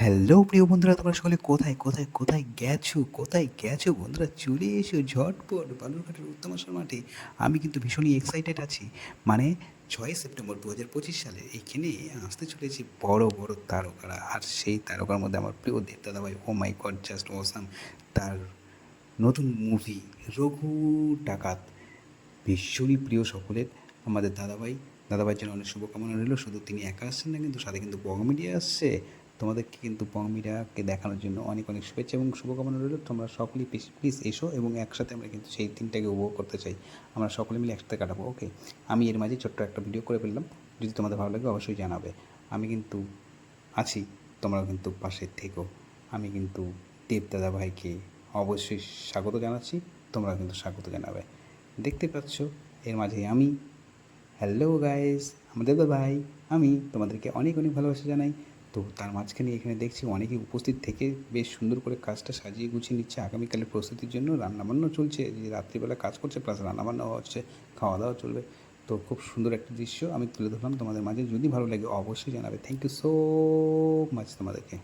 Hello প্রিয় বন্ধুরা, তোমরা সকলে কোথায় কোথায় কোথায় গেছো? কোথায় গেছো বন্ধুরা? চলে এসো ঝটপট বালুরঘাটের উত্তমাশার মাঠে। আমি কিন্তু ভীষণই এক্সাইটেড আছি। মানে ছয় সেপ্টেম্বর দু হাজার পঁচিশ সালে এইখানে আসতে চলেছি বড় বড় তারকারা। আর সেই তারকার মধ্যে আমার প্রিয় দেব দাদাভাই ও মাই গড জাস্ট ওসাম তার নতুন মুভি রঘু ডাকাত। ভীষণই প্রিয় সকলের। আমাদের দাদাভাই, দাদাভাইয়ের জন্য অনেক শুভকামনা রইল। শুধু তিনি একা আসছেন না কিন্তু, সাথে কিন্তু বং মিডিয়া আসছে। তোমাদেরকে কিন্তু মিডিয়াকে দেখানোর জন্য অনেক অনেক শুভেচ্ছা এবং শুভকামনা রইল। তোমরা সকলেই প্লিজ প্লিজ এসো এবং একসাথে আমরা কিন্তু সেই দিনটাকে উপভোগ করতে চাই। আমরা সকলে মিলে একসাথে কাটাবো। ওকে, আমি এর মাঝে ছোট্ট একটা ভিডিও করে ফেললাম। যদি তোমাদের ভালো লাগে অবশ্যই জানাবে। আমি কিন্তু আছি, তোমরাও কিন্তু পাশে থেকো। আমি কিন্তু দেব দাদা ভাইকে অবশ্যই স্বাগত জানাচ্ছি, তোমরাও কিন্তু স্বাগত জানাবে। দেখতে পাচ্ছ, এর মাঝে আমি। হ্যালো গাইস আমাদের ভাই, আমি তোমাদেরকে অনেক অনেক ভালোবাসা জানাই। তো তার মাঝখানে এখানে দেখছি অনেকে উপস্থিত থেকে বেশ সুন্দর করে কাজটা সাজিয়ে গুছিয়ে নিচ্ছে আগামীকালের প্রস্তুতির জন্য। রান্নাবান্নাও চলছে যে রাত্রিবেলা কাজ করছে প্লাস রান্নাবান্নাও হচ্ছে খাওয়া দাওয়া চলবে। তো খুব সুন্দর একটা দৃশ্য আমি তুলে ধরলাম তোমাদের মাঝে। যদি ভালো লাগে অবশ্যই জানাবে। থ্যাংক ইউ সো মাচ তোমাদেরকে।